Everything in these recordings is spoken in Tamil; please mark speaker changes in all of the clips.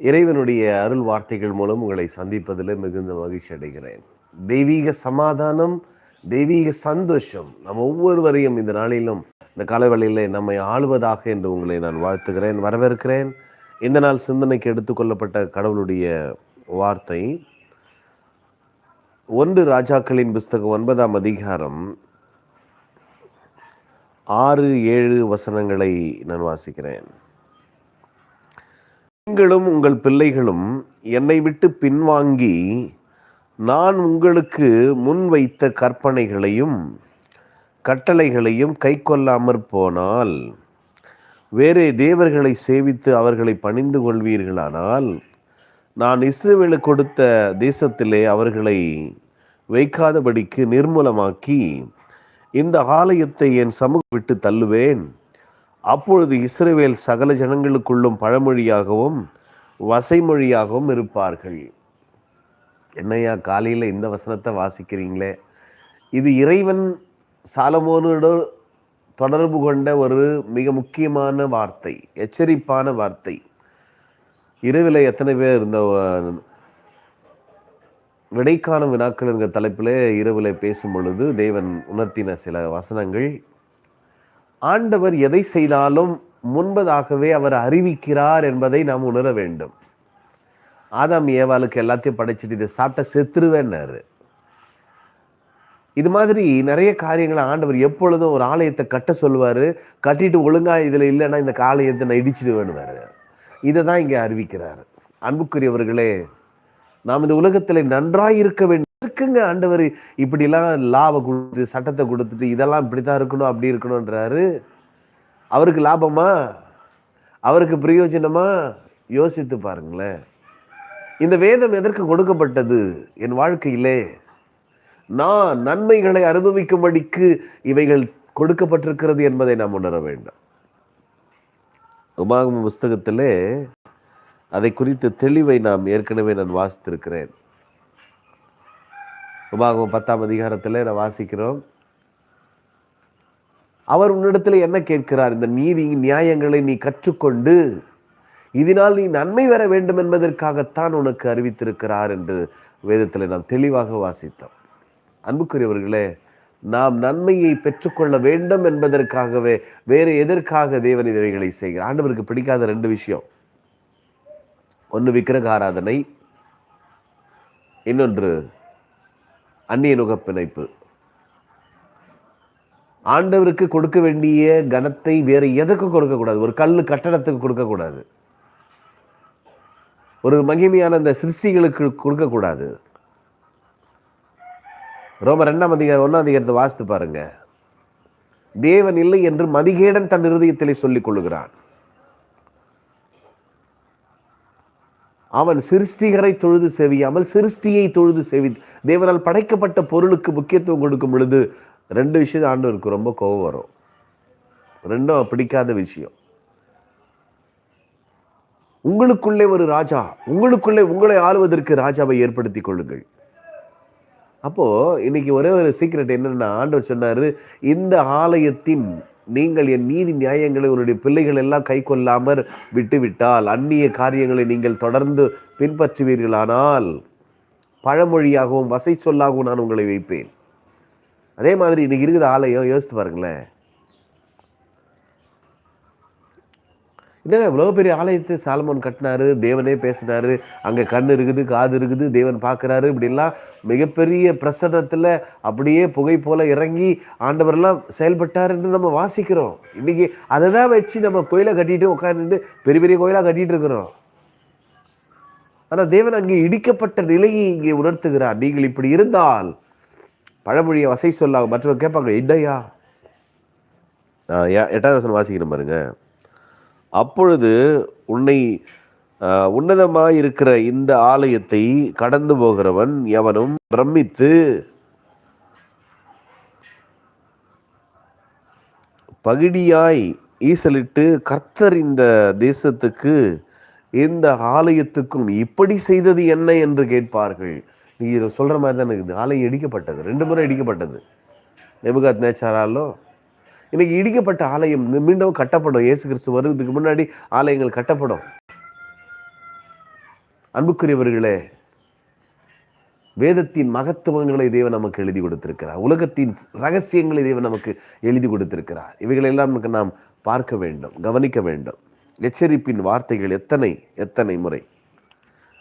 Speaker 1: இறைவனுடைய அருள் வார்த்தைகள் மூலம் உங்களை சந்திப்பதில் மிகுந்த மகிழ்ச்சி அடைகிறேன். தெய்வீக சமாதானம் தெய்வீக சந்தோஷம் நம்ம ஒவ்வொருவரையும் இந்த நாளிலும் இந்த காலவெளியில் நம்மை ஆளுவதாக என்று உங்களை நான் வாழ்த்துகிறேன் வரவேற்கிறேன். இந்த நாள் சிந்தனைக்கு எடுத்துக்கொள்ளப்பட்ட கடவுளுடைய வார்த்தை ஒன்று ராஜாக்களின் புஸ்தகம் ஒன்பதாம் அதிகாரம் ஆறு ஏழு வசனங்களை நான் வாசிக்கிறேன். நீங்களும் உங்கள் பிள்ளைகளும் என்னை விட்டு பின்வாங்கி நான் உங்களுக்கு முன் வைத்த கற்பனைகளையும் கட்டளைகளையும் கை கொள்ளாமற் போனால் வேறே தேவர்களை சேவித்து அவர்களை பணிந்து கொள்வீர்களானால் நான் இஸ்ரேவேலுக்கு கொடுத்த தேசத்திலே அவர்களை வைக்காதபடிக்கு நிர்மூலமாக்கி இந்த ஆலயத்தை என் சமூகம் விட்டு தள்ளுவேன். அப்பொழுது இஸ்ரேவேல் சகல ஜனங்களுக்குள்ளும் பழமொழியாகவும் வசைமொழியாகவும் இருப்பார்கள். என்னையா காலையில் இந்த வசனத்தை வாசிக்கிறீங்களே? இது இறைவன் சாலமோனோட தொடர்பு கொண்ட ஒரு மிக முக்கியமான வார்த்தை எச்சரிப்பான வார்த்தை. இரவில் எத்தனை பேர் இந்த விடைக்கான வினாக்கள் என்கிற தலைப்பில் இரவில் பேசும் பொழுது தேவன் உணர்த்தின சில வசனங்கள் ஆண்டவர் எதை செய்தாலும் முன்பதாகவே அவர் அறிவிக்கிறார் என்பதை நாம் உணர வேண்டும். ஆதாம் ஏவாளுக்கு எல்லாத்தையும் படைச்சிட்டு இதை சாப்பிட்ட செத்துருவேன்னாரு. இது மாதிரி நிறைய காரியங்களை ஆண்டவர் எப்பொழுதும் ஒரு ஆலயத்தை கட்ட சொல்லுவார். கட்டிட்டு ஒழுங்கா இதில் இல்லைன்னா இந்த ஆலயத்தை நான் இடிச்சிடுவேன்னு இதை தான் இங்கே அறிவிக்கிறார். அன்புக்குரியவர்களே நாம் இந்த உலகத்தில் நன்றாய் இருக்க வேண்டும். எதுக்குங்க ஆண்டவர்? இப்படிலாம் லாபை கொடுத்து சட்டத்தை கொடுத்துட்டு இதெல்லாம் இப்படி தான் இருக்கணும் அப்படி இருக்கணுன்றாரு அவருக்கு லாபமா? அவருக்கு பிரயோஜனமா? யோசித்து பாருங்களேன். இந்த வேதம் எதற்கு கொடுக்கப்பட்டது என் வாழ்க்கையிலே? நான் நன்மைகளை அனுபவிக்கும்படிக்கு இவைகள் கொடுக்கப்பட்டிருக்கிறது என்பதை நாம் உணர வேண்டும். உமாகம புஸ்தகத்திலே அதை குறித்த தெளிவை நாம் ஏற்கனவே நான் வாசித்திருக்கிறேன். உபாகமம் பத்தாம் அதிகாரத்தில் நான் வாசிக்கிறோம். அவர் உன்னிடத்தில் என்ன கேட்கிறார்? இந்த நீதி நியாயங்களை நீ கற்றுக்கொண்டு இதனால் நீ நன்மை வர வேண்டும் என்பதற்காகத்தான் உனக்கு அறிவித்திருக்கிறார் என்று வேதத்தில் நாம் தெளிவாக வாசித்தோம். அன்புக்குரியவர்களே நாம் நன்மையை பெற்றுக்கொள்ள வேண்டும் என்பதற்காகவே வேறு எதற்காக தேவன் இவைகளை செய்கிறார்? ஆண்டவருக்கு பிடிக்காத ரெண்டு விஷயம். ஒன்று விக்கிரக ஆராதனை இன்னொன்று அந்நிய நுக பிணைப்பு ஆண்டவருக்கு கொடுக்க வேண்டிய கனத்தை வேறு எதற்கு கொடுக்கக்கூடாது ஒரு கல் கட்டடத்துக்கு கொடுக்கக்கூடாது ஒரு மகிமையான அந்த சிருஷ்டிகளுக்கு கொடுக்கக்கூடாது ரோம ரெண்டாம் அதிகாரம் ஒன்றாம் அதிகாரத்தை வாசித்து பாருங்க. தேவன் இல்லை என்று மதிகேடன் தன் இருதயத்திலே சொல்லிக் கொள்ளுகிறான். அவன் சிருஷ்டிகரை தொழுது செவியாமல் சிருஷ்டியை தொழுது செவி தேவனால் படைக்கப்பட்ட பொருளுக்கு முக்கியத்துவம் கொடுக்கும் பொழுது ரெண்டு விஷயம் ஆண்டவருக்கு ரொம்ப கோபம் வரும். ரெண்டும் பிடிக்காத விஷயம். உங்களுக்குள்ளே ஒரு ராஜா உங்களுக்குள்ளே உங்களை ஆளுவதற்கு ராஜாவை ஏற்படுத்தி கொள்ளுங்கள். அப்போ இன்னைக்கு ஒரே ஒரு சீக்கிரட் என்னன்னா ஆண்டவர் சொன்னாரு இந்த ஆலயத்தின் நீங்கள் என் நீதி நியாயங்களை உன்னுடைய பிள்ளைகள் எல்லாம் கை கொள்ளாமல் விட்டுவிட்டால் அந்நிய காரியங்களை நீங்கள் தொடர்ந்து பின்பற்றுவீர்களானால் பழமொழியாகவும் வசை சொல்லாகவும் நான் உங்களை வைப்பேன். அதே மாதிரி இன்னைக்கு இருக்கிற ஆலயம் யோசித்து பாருங்களேன். என்னங்க இவ்வளோ பெரிய ஆலயத்தை சாலமோன் கட்டினாரு? தேவனே பேசினாரு. அங்கே கண் இருக்குது காது இருக்குது தேவன் பார்க்குறாரு. இப்படிலாம் மிகப்பெரிய பிரசன்னத்தில் அப்படியே புகை போல இறங்கி ஆண்டவரெல்லாம் செயல்பட்டாருன்னு நம்ம வாசிக்கிறோம். இன்னைக்கு அதை தான் வச்சு நம்ம கோயிலை கட்டிட்டு உட்காந்துட்டு பெரிய பெரிய கோயிலாக கட்டிகிட்டு இருக்கிறோம். ஆனால் தேவன் அங்கே இடிக்கப்பட்ட நிலையை இங்கே உணர்த்துகிறார். நீங்கள் இப்படி இருந்தால் பழமொழியை வசை சொல்லாங்க மற்றவங்க கேட்பாங்க இல்லையா எட்டாவது வசனம் வாசிக்கிறேன் பாருங்கள் அப்பொழுது உன்னை உன்னதமாய் இருக்கிற இந்த ஆலயத்தை கடந்து போகிறவன் எவனும் பிரமித்து பகிடியாய் ஈசலிட்டு கர்த்தர் இந்த தேசத்துக்கு இந்த ஆலயத்துக்கும் இப்படி செய்தது என்ன என்று கேட்பார்கள். நீ சொல்ற மாதிரி தான் இருக்குது. ஆலயம் இடிக்கப்பட்டது. ரெண்டு முறை இடிக்கப்பட்டது. நெபுகாத் நேச்சாராலோ இன்னைக்கு இடிக்கப்பட்ட ஆலயம் மீண்டும் கட்டப்படும். இயேசு கிறிஸ்து வருவதுக்கு முன்னாடி ஆலயங்கள் கட்டப்படும். அன்புக்குரியவர்களே வேதத்தின் மகத்துவங்களை தேவன் நமக்கு எழுதி கொடுத்திருக்கிறார். உலகத்தின் ரகசியங்களை தேவன் நமக்கு எழுதி கொடுத்திருக்கிறார். இவைகளெல்லாம் நமக்கு நாம் பார்க்க வேண்டும் கவனிக்க வேண்டும். எச்சரிப்பின் வார்த்தைகள் எத்தனை எத்தனை முறை?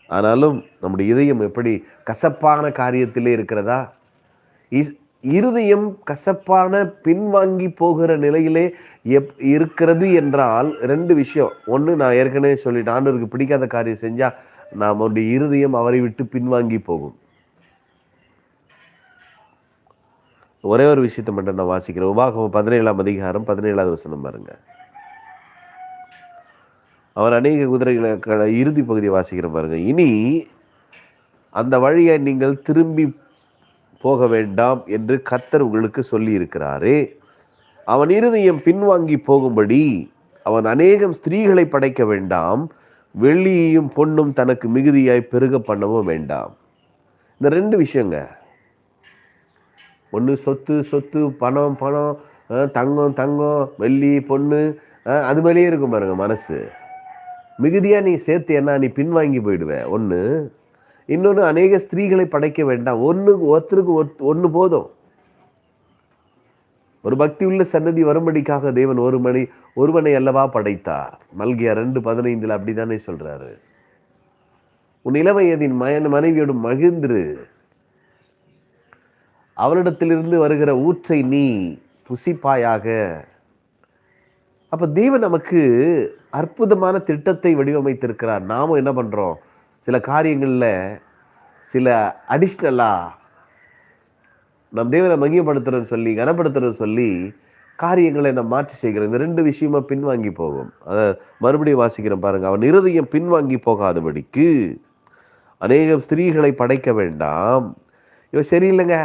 Speaker 1: ஆனாலும் நம்முடைய இதயம் எப்படி கசப்பான காரியத்திலே இருக்கிறதா? இருதயம் கசப்பான பின்வாங்கி போகிற நிலையிலே எப் இருக்கிறது என்றால் ரெண்டு விஷயம். ஒன்று நான் ஏற்கனவே சொல்லிட்டேன் ஆண்டவருக்கு பிடிக்காத காரியம் செஞ்சால் நம்முடைய இருதயம் அவரை விட்டு பின்வாங்கி போகும். ஒரே ஒரு விஷயத்தை மட்டும் நான் வாசிக்கிறேன். உபாகம் பதினேழாம் அதிகாரம் பதினேழாவது வசனம் பாருங்க. அவர் அநேக குதிரைகளை க- இறுதி பகுதியை வாசிக்கிற பாருங்க. இனி அந்த வழியை நீங்கள் திரும்பி போக வேண்டாம் என்று கர்த்தர் உங்களுக்கு சொல்லியிருக்கிறாரே. அவன் இருதயம் பின்வாங்கி போகும்படி அவன் அநேகம் ஸ்திரீகளை படைக்க வேண்டாம் வெள்ளியையும் பொண்ணும் தனக்கு மிகுதியாய் பெருக பண்ணவும் வேண்டாம். இந்த ரெண்டு விஷயங்க. ஒன்று சொத்து சொத்து பணம் பணம் தங்கம் தங்கம் வெள்ளி பொண்ணு அது மேலேயே இருக்கும் பாருங்க மனசு. மிகுதியாக நீ சேர்த்து என்ன நீ பின்வாங்கி போயிடுவேன் ஒன்று இன்னொன்று அநேக ஸ்திரீகளை படைக்க வேண்டாம். ஒன்று ஒருத்தருக்கு ஒன்று போதும். ஒரு பக்தி உள்ள சன்னதி வரும்படிக்காக தேவன் ஒரு மணி ஒருவனை அல்லவா படைத்தார். மல்கியா ரெண்டு பதினைந்தில் அப்படிதானே சொல்றாரு. உன் இளவயதின் மயன் மனைவியோடு மகிழ்ந்திரு. அவளிடத்திலிருந்து வருகிற ஊற்றை நீ புசிப்பாயாக. அப்ப தேவன் நமக்கு அற்புதமான திட்டத்தை வடிவமைத்திருக்கிறார். நாமும் என்ன பண்றோம்? சில காரியங்களில் சில அடிஷ்னலாக நம் தேவனை மகிமைப்படுத்துறன்னு சொல்லி கனப்படுத்துறன்னு சொல்லி காரியங்களை நம்ம மாற்றி செய்கிறோம். இந்த ரெண்டு விஷயமா பின்வாங்கி போகும். அதை மறுபடியும் வாசிக்கிறேன் பாருங்க. அவன் இருதயம் பின்வாங்கி போகாதபடிக்கு அநேகம் ஸ்திரீகளை படைக்க வேண்டாம். இவ சரியில்லைங்க.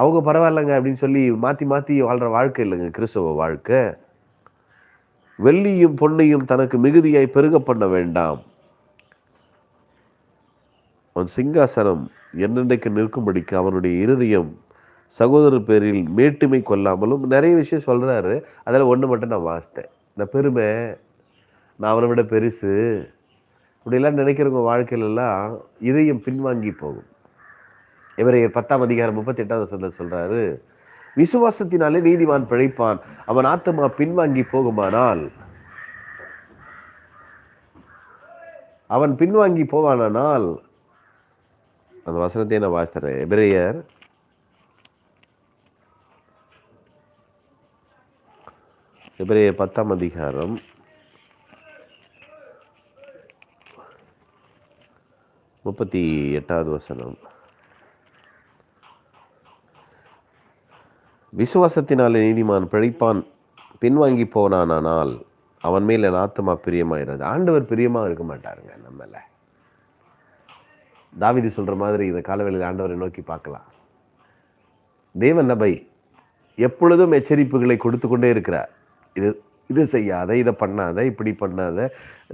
Speaker 1: அவங்க பரவாயில்லைங்க அப்படின்னு சொல்லி மாற்றி மாற்றி வாழ்கிற வாழ்க்கை இல்லைங்க. கிறிஸ்தவ வாழ்க்கை. வெள்ளியும் பொன்னையும் தனக்கு மிகுதியாய் பெருக பண்ண வேண்டாம். அவன் சிங்காசனம் என்னென்றைக்கு நிற்கும்படிக்கு அவனுடைய இருதயம் சகோதரர் பேரில் மேட்டுமை கொள்ளாமலும் நிறைய விஷயம் சொல்கிறாரு அதில் ஒன்று மட்டும் நான் வாசித்தேன். இந்த பெருமை நான் அவனை விட பெருசு இப்படிலாம் நினைக்கிறவங்க வாழ்க்கையிலலாம் இதயம் பின்வாங்கி போகும். இவரை பத்தாம் அதிகாரம் முப்பத்தி எட்டாவது வசனத்தில் சொல்கிறாரு விசுவாசத்தினாலே நீதிமான் பிழைப்பான் அவன் ஆத்மா பின்வாங்கி போகுமானால் அவன் பின்வாங்கி போவானானால் அந்த வசனத்தை நான் வாசித்துறேன். எபிரேயர் எபிரேயர் பத்தாம் அதிகாரம். முப்பத்தி எட்டாவது வசனம். விசுவாசத்தினாலே நீதிமான் பிழைப்பான் பின்வாங்கி போனானால் அவன் மேல் என் ஆத்மா பிரியமாயிறது ஆண்டவர் பிரியமாக இருக்க மாட்டாருங்க நம்மள. தாவிதி சொல்கிற மாதிரி இந்த காலவெளியில் ஆண்டவரை நோக்கி பார்க்கலாம். தேவன் நபை எப்பொழுதும் எச்சரிப்புகளை கொடுத்து கொண்டே இருக்கிறார். இது இது செய்யாத இதை பண்ணாத இப்படி பண்ணாத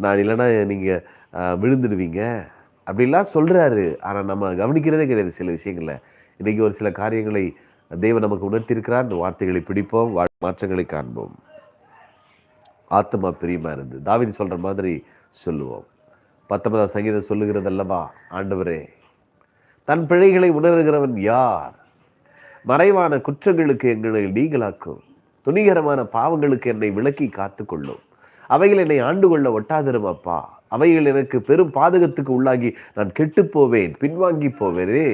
Speaker 1: நான் இல்லைன்னா நீங்கள் விழுந்துடுவீங்க. அப்படிலாம் சொல்கிறாரு ஆனால் நம்ம கவனிக்கிறதே கிடையாது சில விஷயங்களில். இன்றைக்கி ஒரு சில காரியங்களை தேவன் நமக்கு உணர்த்தியிருக்கிறார். இந்த வார்த்தைகளை பிடிப்போம் மாற்றங்களை காண்போம். ஆத்மா பிரியமாக இருந்து தாவிதி சொல்கிற மாதிரி சொல்லுவோம். பத்தொன்பதாம் சங்கீதம் சொல்லுகிறது அல்லவா ஆண்டவரே? தன் பிழைகளை உணர்கிறவன் யார்? மறைவான குற்றங்களுக்கு எங்களை நீங்களாக்கும். துணிகரமான பாவங்களுக்கு என்னை விளக்கி காத்துக்கொள்ளும். அவைகள் என்னை ஆண்டு கொள்ள ஒட்டாதிரும் அப்பா. அவைகள் எனக்கு பெரும் பாதகத்துக்கு உள்ளாகி நான் கெட்டுப் போவேன் பின்வாங்கி போவேனே.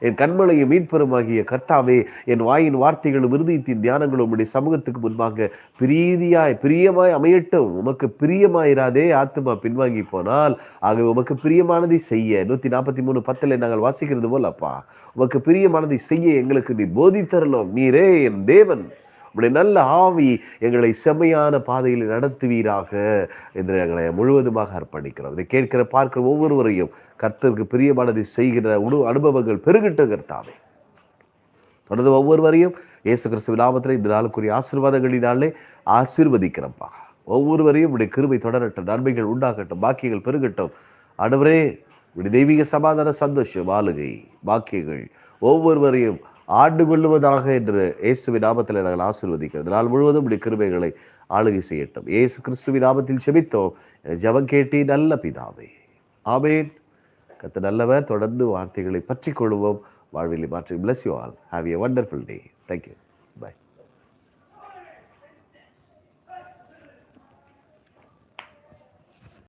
Speaker 1: என் கண்மலையும் மீட்பெருமாகிய கர்த்தாவே என் வாயின் வார்த்தைகளும் இருதயத்தின் தியானங்களும் உடைய சமூகத்துக்கு முன்பாக பிரீதியாய் பிரியமாய் அமையட்டும். உமக்கு பிரியமாயிராதே ஆத்துமா பின்வாங்கி போனால். ஆகவே உமக்கு பிரியமானதை செய்ய. நூற்றி நாற்பத்தி மூணு பத்தில் நாங்கள் வாசிக்கிறது போல் அப்பா. உமக்கு பிரியமானதை செய்ய எங்களுக்கு நீ போதித்தரலும். நீரே என் தேவன். உடைய நல்ல ஆவி எங்களை செம்மையான பாதையில் நடத்துவீராக என்று எங்களை முழுவதுமாக அர்ப்பணிக்கிறோம். இதை கேட்கிற பார்க்கிற ஒவ்வொருவரையும் கர்த்தருக்கு பிரியமானதை செய்கிற உணவு அனுபவங்கள் பெருகிட்ட கர்த்தாவே தொடர்ந்து ஒவ்வொருவரையும் இயேசு கிறிஸ்துவ நாமத்தில் இந்த நாளுக்குரிய ஆசீர்வாதங்களினாலே ஆசீர்வதிக்கிறப்பா ஒவ்வொருவரையும் உடைய கிருபை தொடரட்டும் நன்மைகள் உண்டாகட்டும் பாக்கியங்கள் பெருகட்டும். ஆண்டவரே இப்படி தெய்வீக சமாதான சந்தோஷம் ஆளுகை பாக்கியங்கள். ஒவ்வொருவரையும் ஆண்டு கொள்ளுவதாக என்று இயேசுவின் நாமத்தில் நாங்கள் ஆசிர்வதிக்கிறது நாள் முழுவதும் இப்படி கிருபைகளை ஆளுகை செய்யட்டும். இயேசு கிறிஸ்துவின் நாமத்தில் செபித்தோம் ஜபம் கேட்டி நல்ல பிதாவே. ஆமேன். கத்த நல்லவர் தொடர்ந்து வார்த்தைகளை பற்றி கொள்வோம். வாழ்வில் மாற்றி bless you all have a wonderful day thank you